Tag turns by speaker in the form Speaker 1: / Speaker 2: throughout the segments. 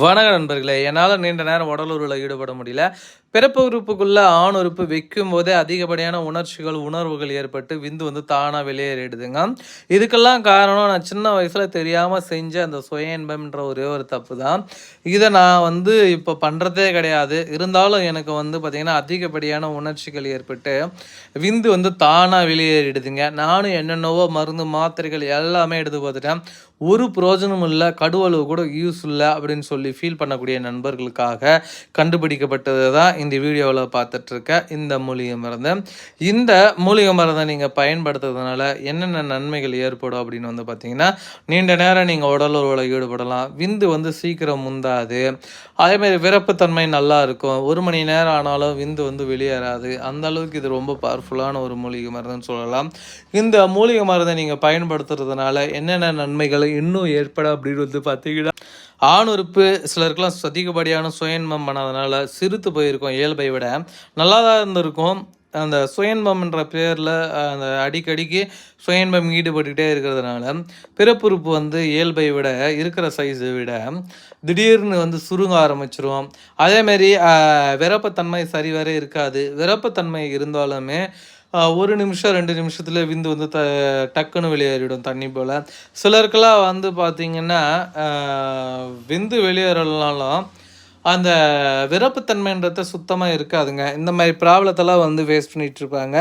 Speaker 1: வணக்க நண்பர்களே. என்னால் நீண்ட நேரம் உடலூரில் ஈடுபட முடியல. பிறப்பு உறுப்புக்குள்ள ஆண் உறுப்பு வைக்கும் போதே அதிகப்படியான உணர்ச்சிகள் உணர்வுகள் ஏற்பட்டு விந்து வந்து தானாக வெளியேறிடுதுங்க. இதுக்கெல்லாம் காரணம் நான் சின்ன வயசில் தெரியாமல் செஞ்ச அந்த சுய இன்பம்ன்ற ஒரே ஒரு தப்பு தான் இதை நான் வந்து இப்போ பண்ணுறதே கிடையாது. இருந்தாலும் எனக்கு வந்து பார்த்திங்கன்னா அதிகப்படியான உணர்ச்சிகள் ஏற்பட்டு விந்து வந்து தானாக வெளியேறிடுதுங்க. நானும் என்னென்னவோ மருந்து மாத்திரைகள் எல்லாமே எடுத்து பார்த்துட்டேன். ஒரு பிரயோஜனமும் இல்லை கடுவளவு கூட யூஸ் இல்லை அப்படின்னு சொல்லி ஃபீல் பண்ணக்கூடிய நண்பர்களுக்காக கண்டுபிடிக்கப்பட்டது தான் இந்த வீடியோவில் பார்த்துட்ருக்க இந்த மூலிகை மருந்து. இந்த மூலிகை மருந்தை நீங்கள் பயன்படுத்துறதுனால என்னென்ன நன்மைகள் ஏற்படும் அப்படின்னு வந்து பார்த்தீங்கன்னா நீண்ட நேரம் நீங்கள் உடல் ஈடுபடலாம் விந்து வந்து சீக்கிரம் முந்தாது அதேமாதிரி விரப்புத்தன்மை நல்லா இருக்கும் ஒரு மணி நேரம் ஆனாலும் விந்து வந்து வெளியேறாது அந்த அளவுக்கு இது ரொம்ப பவர்ஃபுல்லான ஒரு மூலிகை மருந்துன்னு சொல்லலாம். இந்த மூலிகை மருந்தை நீங்கள் பயன்படுத்துறதுனால என்னென்ன நன்மைகள் இன்னும் ஏற்பட அப்படின்னு வந்து பார்த்தீங்கன்னா ஆண் உறுப்பு சிலருக்குலாம் அதிகப்படியான சுயன்மம் பண்ணாதனால சிறுத்து போயிருக்கும் இயல்பை விட நல்லா தான் இருந்திருக்கும். அந்த சுயன்பம்ன்ற பேரில் அந்த அடிக்கடிக்கு சுயன்பம் ஈடுபட்டுக்கிட்டே இருக்கிறதுனால பிறப்புறுப்பு வந்து இயல்பை விட இருக்கிற சைஸை விட திடீர்னு வந்து சுருங்க ஆரம்பிச்சிரும். அதேமாரி விரப்பத்தன்மை சரிவர இருக்காது. விரப்பத்தன்மை இருந்தாலுமே ஒரு நிமிஷம் ரெண்டு நிமிஷத்தில் விந்து வந்து த டக்குன்னு வெளியேறிடும் தண்ணி போல். சிலருக்கெல்லாம் வந்து பார்த்திங்கன்னா விந்து வெளியேறலனாலும் அந்த விரப்புத்தன்மைன்றத சுத்தமாக இருக்காதுங்க. இந்த மாதிரி ப்ராப்ளத்தெல்லாம் வந்து ஃபேஸ் பண்ணிகிட்ருப்பாங்க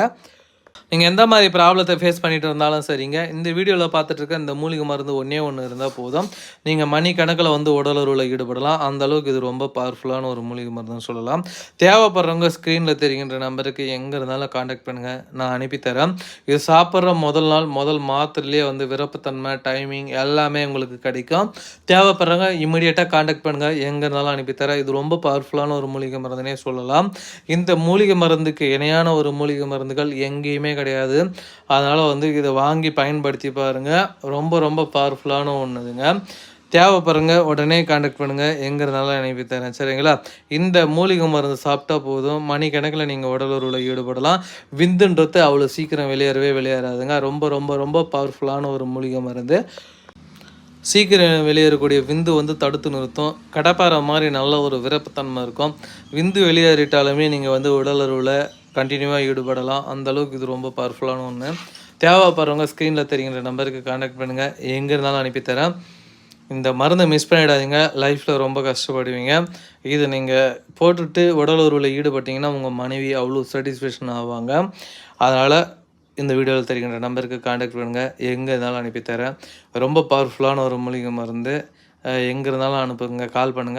Speaker 1: நீங்கள் எந்த மாதிரி ப்ராப்ளத்தை ஃபேஸ் பண்ணிட்டு இருந்தாலும் சரிங்க. இந்த வீடியோவில் பார்த்துட்டு இருக்க இந்த மூலிகை மருந்து ஒன்றே ஒன்று இருந்தால் போதும். நீங்கள் மணி கணக்கில் வந்து உடலுறவில் ஈடுபடலாம். அந்த அளவுக்கு இது ரொம்ப பவர்ஃபுல்லான ஒரு மூலிகை மருந்துன்னு சொல்லலாம். தேவைப்படுறவங்க ஸ்க்ரீனில் தெரிகின்ற நம்பருக்கு எங்கே இருந்தாலும் காண்டாக்ட் பண்ணுங்கள் நான் அனுப்பித்தரேன் இது சாப்பிட்ற முதல் நாள் முதல் மாத்திரையிலே வந்து விருப்பத்தன்மை டைமிங் எல்லாமே உங்களுக்கு கிடைக்கும். தேவைப்படுறவங்க இமீடியட்டாக காண்டாக்ட் பண்ணுங்கள் எங்கே இருந்தாலும் அனுப்பித்தரேன் இது ரொம்ப பவர்ஃபுல்லான ஒரு மூலிகை மருந்துனே சொல்லலாம். இந்த மூலிகை மருந்துக்கு இணையான ஒரு மூலிகை மருந்துகள் எங்கேயுமே கிடையாது கிடையாது. அதனால் வந்து இதை வாங்கி பயன்படுத்தி பாருங்கள் ரொம்ப ரொம்ப பவர்ஃபுல்லான ஒன்றுதுங்க தேவைப்படுங்க உடனே காண்டக்ட் பண்ணுங்கள் எங்கிறதுனால அனுப்பி தரேன் சரிங்களா? இந்த மூலிகை மருந்து சாப்பிட்டா போதும். மணிக்கணக்கில் நீங்கள் உடலுறவில் ஈடுபடலாம். விந்துன்றது அவ்வளோ சீக்கிரம் வெளியேறவே வெளியேறாதுங்க. ரொம்ப ரொம்ப ரொம்ப பவர்ஃபுல்லான ஒரு மூலிகை மருந்து. சீக்கிரம் வெளியேறக்கூடிய விந்து வந்து தடுத்து நிறுத்தும். கடப்பாறை மாதிரி நல்ல ஒரு விருப்பத்தன்மை இருக்கும். விந்து வெளியேறிட்டாலுமே நீங்கள் வந்து உடலுறவில் கண்டினியூவாக ஈடுபடலாம். அந்த அளவுக்கு இது ரொம்ப பவர்ஃபுல்லான ஒன்று தேவைப்படுறவங்க ஸ்க்ரீனில் தெரிகின்ற நம்பருக்கு காண்டாக்ட் பண்ணுங்கள் எங்கே இருந்தாலும் அனுப்பித்தரேன். இந்த மருந்தை மிஸ் பண்ணிடாதீங்க. லைஃப்பில் ரொம்ப கஷ்டப்படுவீங்க. இது நீங்கள் போட்டுட்டு உடல் உறவில் ஈடுபட்டிங்கன்னா உங்கள் மனைவி அவ்வளோ சாட்டிஸ்ஃபேக்ஷன் ஆவாங்க. அதனால் இந்த வீடியோவில் தெரிகின்ற நம்பருக்கு காண்டாக்ட் பண்ணுங்கள் எங்கே இருந்தாலும் அனுப்பித்தரேன். ரொம்ப பவர்ஃபுல்லான ஒரு மூலிகை மருந்து. எங்கே இருந்தாலும் அனுப்புங்க. கால் பண்ணுங்கள்